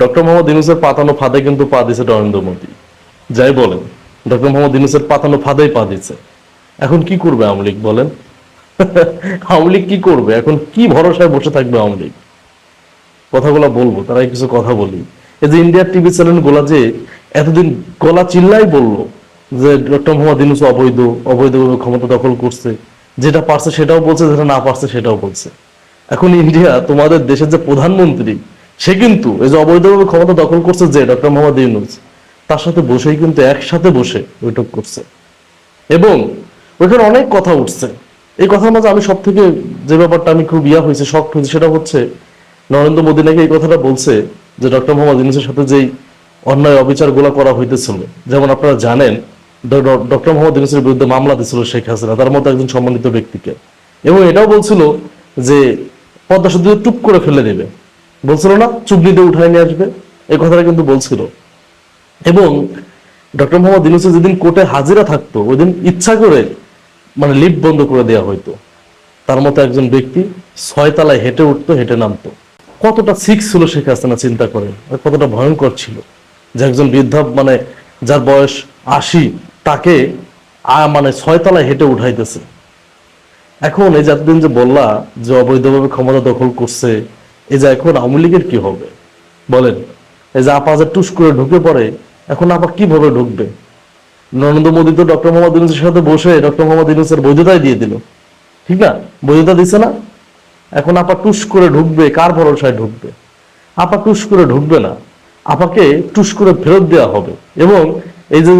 Doctor Mohammad ইউনুসের পাতানো ফাঁদে কিন্তু পা দিছে নরেন্দ্র মোদী। যাই বলেন, ডক্টর মোহাম্মদ ইউনুসের পাতানো ফাঁদেই পা দিছে এখন কি করবে আওয়ামী লীগ বলেন? আওয়ামী লীগ কি করবে? এখন কি ভরসায় বসে থাকবে আওয়ামী লীগ? কথাগুলো বলব, তারাই কিছু কথা বলি। এই যে ইন্ডিয়ার টিভি চ্যানেলগুলা যে এতদিন গলা চিল্লাই বলল যে ডক্টর মোহাম্মদ ইউনুস অবৈধ, অবৈধভাবে ক্ষমতা দখল করছে, যেটা পারছে সেটাও বলছে, যেটা না পারছে সেটাও বলছে। এখন ইন্ডিয়া, তোমাদের দেশের যে প্রধানমন্ত্রী সে কিন্তু এই যে অবৈধভাবে ক্ষমতা দখল করছে যে ডক্টর মোহাম্মদ ইউনুস, তার সাথে বসেই কিন্তু একসাথে বসে বৈঠক করছে। এবং ওইখানে অনেক কথা উঠছে। এই কথার মাঝে আমি সব থেকে যে ব্যাপারটা আমি খুব ইয়া হয়েছে শখ হয়েছে, সেটা হচ্ছে নরেন্দ্র মোদী নাকি এই কথাটা বলছে যে ডক্টর মোহাম্মদ ইউনুসের সাথে যেই অন্যায় অবিচারগুলা করা হইতেছিল। যেমন আপনারা জানেন ডক্টর মোহাম্মদ ইউনুসের বিরুদ্ধে মামলা দিছিল শেখ হাসিনা, তার মতো একজন সম্মানিত ব্যক্তিকে। এবং এটাও বলছিল যে পদ্মা সেতু টুপ করে ফেলে দেবে। বলছিল না চুগলিতে উঠায় নিয়ে আসবে। এই কথাটা কিন্তু বলছিল। এবং ডক্টর মোহাম্মদ ইউনুসে যেদিন কোর্টে হাজিরা থাকতো ওই দিন ইচ্ছা করে মানে লিফট বন্ধ করে দেওয়া হইতো। তার মতো একজন ব্যক্তি ছয় তলায় হেঁটে উঠতো, হেঁটে নামতো। কতটা সিক্স ছিল শেখ হাসিনা, চিন্তা করে কতটা ভয়ঙ্কর ছিল যে একজন বৃদ্ধা মানে যার বয়স আশি, তাকে মানে ছয় তলায় হেঁটে উঠাইতেছে। এখন এই যে বললা যে অবৈধভাবে ক্ষমতা দখল করছে এই যে এখন আওয়ামী লীগের কি হবে? বলেন, এই যে আপা যে টুস করে ঢুকে পড়ে, এখন আপা কীভাবে ঢুকবে? নরেন্দ্র মোদী তো ডক্টর মোহাম্মদ ইউনুসের সাথে বসে ডক্টর মোহাম্মদ ইউনুসের বৈধতাই দিয়ে দিল। ঠিক না? বৈধতা দিছে না? এখন আপা টুস করে ঢুকবে, কার ভরসায় ঢুকবে? আপা টুস করে ঢুকবে না। আপাকে টুস করে ফেরত দেওয়া হবে। এবং এই যে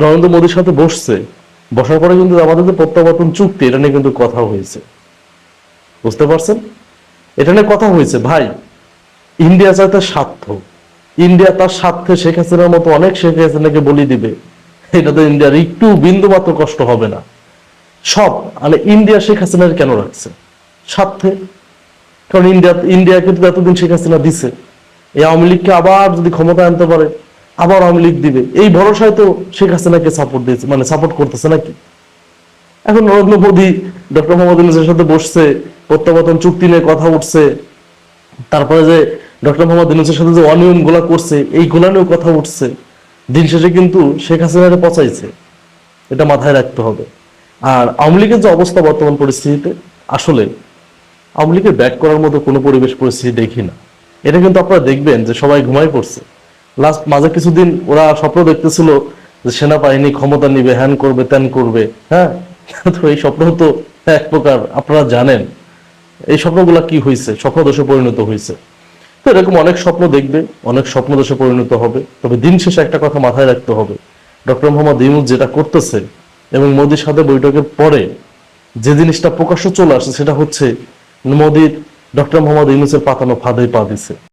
নরেন্দ্র মোদীর সাথে বসছে, বসার পরে কিন্তু আমাদের যে প্রত্যাবর্তন চুক্তি, এটা নিয়ে কিন্তু কথা হয়েছে। বুঝতে পারছেন? এটা নিয়ে কথা হয়েছে, ভাই ইন্ডিয়া চায় তার স্বার্থ ইন্ডিয়া তার স্বার্থে শেখ হাসিনার মতো অনেক শেখ হাসিনাকে বলি দিবে এটাতে ইন্ডিয়ার একটু বিন্দু মাত্র কষ্ট হবে না। সব মানে ইন্ডিয়া শেখ হাসিনার কেন রাখছে? স্বার্থে। কারণ ইন্ডিয়া ইন্ডিয়া কিন্তু এতদিন শেখ হাসিনা দিছে। এই আওয়ামী লীগকে আবার যদি ক্ষমতা আনতে পারে, আবার আওয়ামী লীগ দিবে। এই ভরসায় তো শেখ হাসিনাকে সাপোর্ট দিয়েছে মানে সাপোর্ট করতেছে নাকি? এখন নরেন্দ্র মোদী ডক্টর মোহাম্মদ সাথে বসছে, প্রত্যাবর্তন চুক্তি নিয়ে কথা উঠছে, তারপরে যে ডক্টর মোহাম্মদ ইউনুসের সাথে যে অনিয়মগুলা করছে এই গুলা নিয়েও কথা উঠছে। দিন শেষে কিন্তু শেখ হাসিনাকে পচাইছে। এটা মাথায় রাখতে হবে। আর আওয়ামী লীগের যে অবস্থা বর্তমান পরিস্থিতিতে, আসলে আওয়ামী লীগের ব্যাক করার মতো কোনো পরিবেশ পরিস্থিতি দেখি না। এটা কিন্তু আপনারা দেখবেন যে সবাই ঘুমাই পড়ছে। লাস্ট মাঝে কিছুদিন ওরা স্বপ্ন দেখতেছিল যে সেনাবাহিনী ক্ষমতা নিবে, হ্যান করবে, ত্যান করবে হ্যাঁ? তো এই স্বপ্ন তো এক প্রকার আপনারা জানেন। এই স্বপ্নগুলা কি হয়েছে স্বপ্ন দোষে পরিণত হয়েছে তো এরকম অনেক স্বপ্ন দেখবে, অনেক স্বপ্ন দোষে পরিণত হবে। তবে দিন শেষে একটা কথা মাথায় রাখতে হবে। ডক্টর মোহাম্মদ ইউনুস যেটা করতেছে এবং মোদির সাথে বৈঠকের পরে যে জিনিসটা প্রকাশ্য চলে আসছে সেটা হচ্ছে মোদির ডক্টর মোহাম্মদ ইউনুসের পাতানো ফাঁদে পা দিছে।